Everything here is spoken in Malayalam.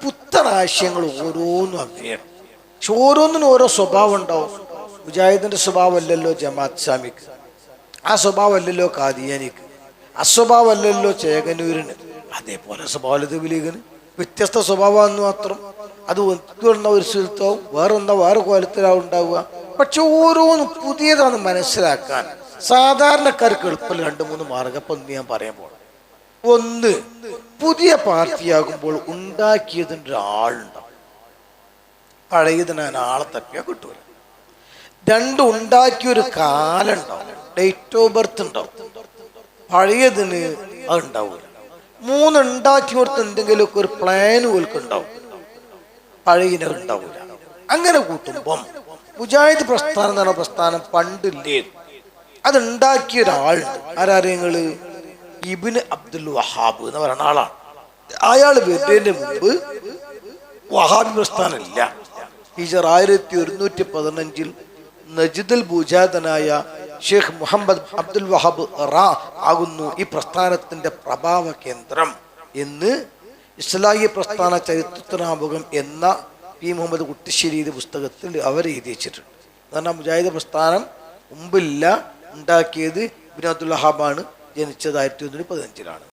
പുത്തൻ ആശയങ്ങൾ ഓരോന്നും അറിയണം പക്ഷെ ഓരോന്നിനും ഓരോ സ്വഭാവം ഉണ്ടാവും മുജാഹിദിന്റെ സ്വഭാവമല്ലല്ലോ ജമാഅത്ത് സാമിക്ക് ആ സ്വഭാവമല്ലല്ലോ കാദിയാനിക്ക് അസ്വഭാവമല്ലല്ലോ ചേകനൂരിന്. അതേപോലെ സ്വഭാവലത് ലീഗിന്. വ്യത്യസ്ത സ്വഭാവമാണെന്ന് മാത്രം. അത് ഒത്തുവരുന്ന ഒരു സ്ഥലത്താവും വേറെ എന്താ വേറെ കോലത്തിലാവും ഉണ്ടാവുക. പക്ഷെ ഓരോന്നും പുതിയതാണ് മനസ്സിലാക്കാൻ സാധാരണക്കാർക്ക് എളുപ്പം രണ്ട് മൂന്ന് മാർഗം ഇപ്പം ഞാൻ പറയാൻ പോകണം ഒന്ന് പുതിയ പാർട്ടിയാകുമ്പോൾ ഉണ്ടാക്കിയതിന്റെ ആളുണ്ടാവും. പഴയതിന് ആളെ തപ്പിയാൽ കിട്ടൂല. രണ്ട് ഉണ്ടാക്കിയൊരു കാലം ഉണ്ടാവും ഡേറ്റ് ഓഫ് ബർത്ത് ഉണ്ടാവും. പഴയതിന് അത് ഉണ്ടാവില്ല മൂന്ന് ഉണ്ടാക്കിയവർക്ക് എന്തെങ്കിലുമൊക്കെ ഒരു പ്ലാൻ പോലും ഉണ്ടാവും. പഴയതിന് ഉണ്ടാവില്ല അങ്ങനെ കൂട്ടുമ്പം മുജാഹിദ് പ്രസ്ഥാനം എന്ന് പ്രസ്ഥാനം പണ്ടില്ലേ? അതുണ്ടാക്കിയ ഒരാളുണ്ട്. ആരാര്യങ്ങൾ ഇബിന് അബ്ദുൽ വഹാബ് എന്ന് പറയുന്ന ആളാണ്. അയാൾ വരുന്നതിന് മുമ്പ് വഹാബി പ്രസ്ഥാനമില്ല. ഹിജർ ആയിരത്തി ഒരുന്നൂറ്റി പതിനഞ്ചിൽ നജിദുൽ ഭൂജാതനായ ഷെയ്ഖ് മുഹമ്മദ് അബ്ദുൽ വഹാബ് റാ ആകുന്നു ഈ പ്രസ്ഥാനത്തിന്റെ പ്രഭാവ കേന്ദ്രം എന്ന് ഇസ്ലാഹി പ്രസ്ഥാന ചരിത്രത്തിനാമുഖം എന്ന പി മുഹമ്മദ് കുട്ടിശ്ശേരി പുസ്തകത്തിൽ അവർ എഴുതി വെച്ചിട്ടുണ്ട് കാരണം മുജാഹിദ് പ്രസ്ഥാനം മുമ്പില്ല ഉണ്ടാക്കിയത് ഇബിൻ അബ്ദുൽ വഹാബാണ്. ജനിച്ചത് ആയിരത്തി തൊണ്ണൂറ്റി പതിനഞ്ചിലാണ്.